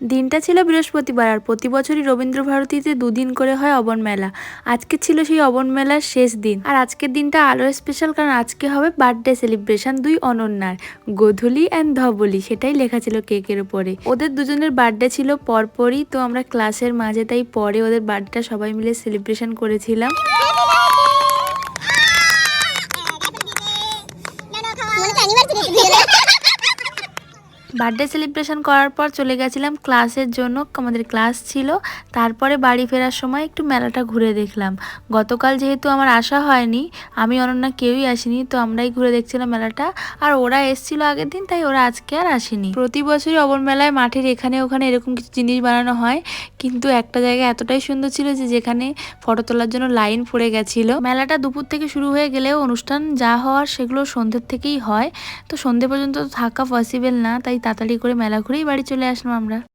দিনটা ছিল বৃহস্পতিবার আর প্রতি বছরই রবীন্দ্র ভারতীতে দুদিন করে হয় অবন মেলা। আজকে ছিল সেই অবন মেলার শেষ দিন। আর আজকের দিনটা আরও স্পেশাল কারণ আজকে হবে বার্থডে সেলিব্রেশন দুই অনন্যার, গোধূলি অ্যান্ড ধবলি, সেটাই লেখা ছিল কেকের উপরে। ওদের দুজনের বার্থডে ছিল পরপরই, তো আমরা ক্লাসের মাঝে তাই পরে ওদের বার্থডেটা সবাই মিলে সেলিব্রেশন করেছিলাম। বার্থডে সেলিব্রেশন করার পর চলে গেছিলাম ক্লাসের জন্য, আমাদের ক্লাস ছিল। তারপরে বাড়ি ফেরার সময় একটু মেলাটা ঘুরে দেখলাম। গতকাল যেহেতু আমার আসা হয়নি, আমি, অনন্যা কেউই আসিনি, তো আমরাই ঘুরে দেখছিলাম মেলাটা। আর ওরা এসছিল আগের দিন, তাই ওরা আজকে আর আসেনি। প্রতি বছরই অবন মেলায় মাঠের এখানে ওখানে এরকম কিছু জিনিস বানানো হয়, কিন্তু একটা জায়গা এতটাই সুন্দর ছিল যে যেখানে ফটো তোলার জন্য লাইন পড়ে গেছিল। মেলাটা দুপুর থেকে শুরু হয়ে গেলেও অনুষ্ঠান যা হওয়ার সেগুলো সন্ধ্যের থেকেই হয়। তো সন্ধে পর্যন্ত থাকা পসিবল না তাড়াতাড়ি করে মেলা ঘুরেই বাড়ি চলে আসলাম আমরা।